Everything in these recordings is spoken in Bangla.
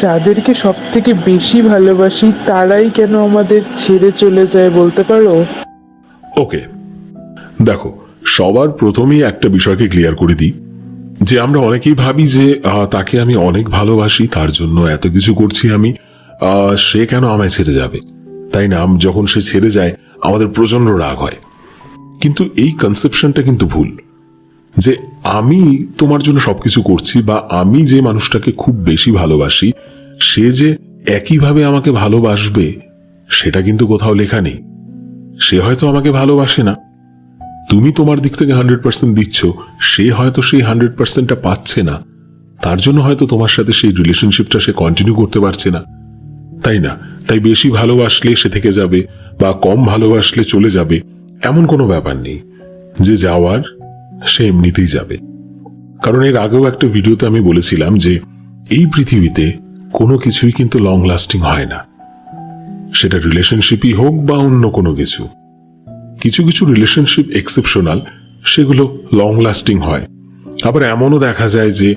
যাদেরকে সব থেকে বেশি ভালোবাসি, তারাই কেন আমাদের ছেড়ে চলে যায় বলতে পারো? ওকে। দেখো, সবার প্রথমেই একটা বিষয়কে ক্লিয়ার করে দিই। যে আমরা অনেকেই ভাবি যে তাকে আমি অনেক ভালোবাসি, তার জন্য এত কিছু করছি আমি সে কেন আমায় ছেড়ে যাবে? তাই না? যখন সে ছেড়ে যায়, আমাদের প্রচণ্ড রাগ হয়। কিন্তু এই কনসেপশনটা কিন্তু ভুল। যে আমি তোমার জন্য সবকিছু করছি বা আমি যে মানুষটাকে খুব বেশি ভালোবাসি, সে যে একইভাবে আমাকে ভালোবাসবে, সেটা কিন্তু কোথাও লেখা নেই। সে হয়তো আমাকে ভালোবাসে না। তুমি তোমার দিক থেকে হান্ড্রেড পার্সেন্ট দিচ্ছ, সে হয়তো সেই হান্ড্রেড পার্সেন্টটা পাচ্ছে না। তার জন্য হয়তো তোমার সাথে সেই রিলেশনশিপটা সে কন্টিনিউ করতে পারছে না। তাই না? তাই বেশি ভালোবাসলে সে থেকে যাবে বা কম ভালোবাসলে চলে যাবে, এমন কোনো ব্যাপার নেই। যে যাওয়ার সে এমনিতেই যাবে। কারণ এর আগেও একটা ভিডিওতে আমি বলেছিলাম যে, এই পৃথিবীতে কোনো কিছুই কিন্তু লং লাস্টিং হয় না। সেটা রিলেশনশিপই হোক বা অন্য কোনো কিছু। কিছু কিছু রিলেশনশিপ এক্সেপশনাল সেগুলো লং লাস্টিং হয়। আবার এমনও দেখা যায় যে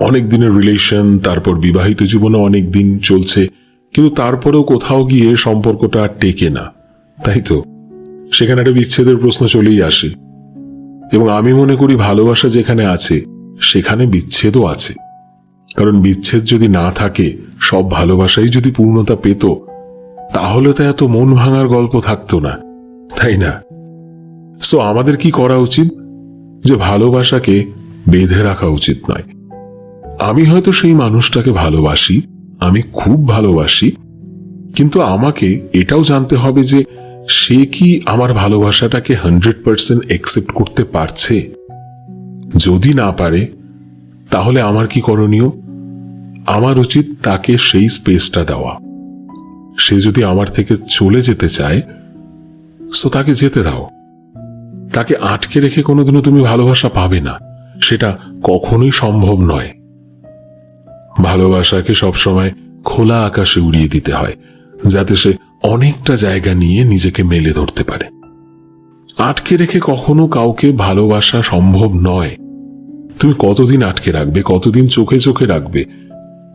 অনেক দিনের রিলেশন তারপর বিবাহিত জীবনে অনেক দিন চলছে, কিন্তু তারপরেও কোথাও গিয়ে সম্পর্কটা টেকে না। তাই তো? সেখানে একটা বিচ্ছেদের প্রশ্ন চলেই আসে। এবং আমি মনে করি ভালোবাসা যেখানে আছে, সেখানে বিচ্ছেদও আছে। কারণ বিচ্ছেদ যদি না থাকে, সব ভালোবাসাই যদি পূর্ণতা পেত, তাহলে তো এত মন ভাঙার গল্প থাকতো না, তাই না? সো আমাদের কি করা উচিত? যে ভালোবাসাকে বেঁধে রাখা উচিত নয়। আমি হয়তো সেই মানুষটাকে ভালোবাসি, আমি খুব ভালোবাসি, কিন্তু আমাকে এটাও জানতে হবে যে সে কি আমার ভালোবাসাটাকে হান্ড্রেড পার্সেন্ট একসেপ্ট করতে পারছে? যদি না পারে, তাহলে আমার কি করণীয়? আমার উচিত তাকে সেই স্পেসটা দেওয়া। সে যদি আমার থেকে চলে যেতে চায় সো তাকে যেতে দাও। তাকে আটকে রেখে কোনোদিনও তুমি ভালোবাসা পাবে না। সেটা কখনোই সম্ভব নয়। ভালোবাসাকে সবসময় খোলা আকাশে উড়িয়ে দিতে হয়, যাতে সে অনেকটা জায়গা নিয়ে নিজেকে মেলে ধরতে পারে। আটকে রেখে কখনো কাউকে ভালোবাসা সম্ভব নয়। তুমি কতদিন আটকে রাখবে, কতদিন চোখে চোখে রাখবে,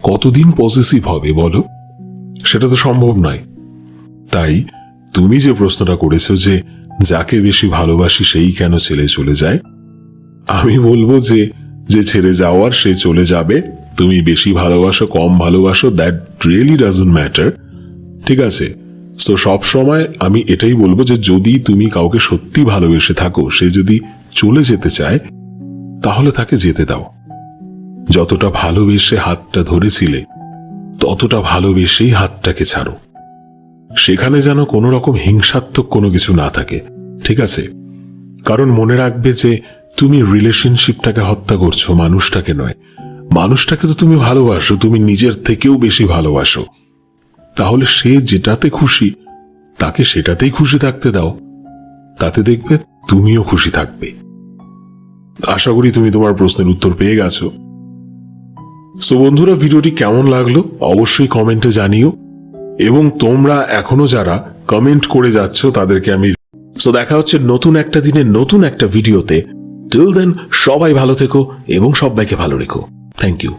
কতদিন পজিটিভ হবে বলো? সেটা তো সম্ভব নয়। তাই তুমি যে প্রশ্নটা করেছ যে যাকে বেশি ভালোবাসি সেই কেন ছেলে চলে যায়, আমি বলব যে যে ছেড়ে যাওয়ার সে চলে যাবে। তুমি বেশি ভালোবাসো, কম ভালোবাসো দ্যাট রিয়েলি ডাজন্ট ম্যাটার ঠিক আছে? তো সব সময় আমি এটাই বলব যে যদি তুমি কাউকে সত্যি ভালোবেসে থাকো, সে যদি চলে যেতে চায়, তাহলে তাকে যেতে দাও। যতটা ভালোবেসে হাতটা ধরেছিলে, ততটা ভালোবেসেই হাতটাকে ছাড়ো। সেখানে যেন কোনো রকম হিংসাত্মক কোনো কিছু না থাকে, ঠিক আছে? কারণ মনে রাখবে যে তুমি রিলেশনশিপটাকে হত্যা করছ, মানুষটাকে নয়। মানুষটাকে তো তুমি ভালোবাসো, তুমি নিজের থেকেও বেশি ভালোবাসো। তাহলে সে যেটাতে খুশি, তাকে সেটাতেই খুশি থাকতে দাও। তাতে দেখবে তুমিও খুশি থাকবে। আশা করি তুমি তোমার প্রশ্নের উত্তর পেয়ে গেছো। সো বন্ধুরা, ভিডিওটি কেমন লাগল অবশ্যই কমেন্টে জানিও। এবং তোমরা এখনও যারা কমেন্ট করে যাচ্ছ, তাদেরকে আমি সো দেখা হচ্ছে নতুন একটা দিনে, নতুন একটা ভিডিওতে। টিল দেন সবাই ভালো থেকো এবং সবাইকে ভালো রেখো। Thank you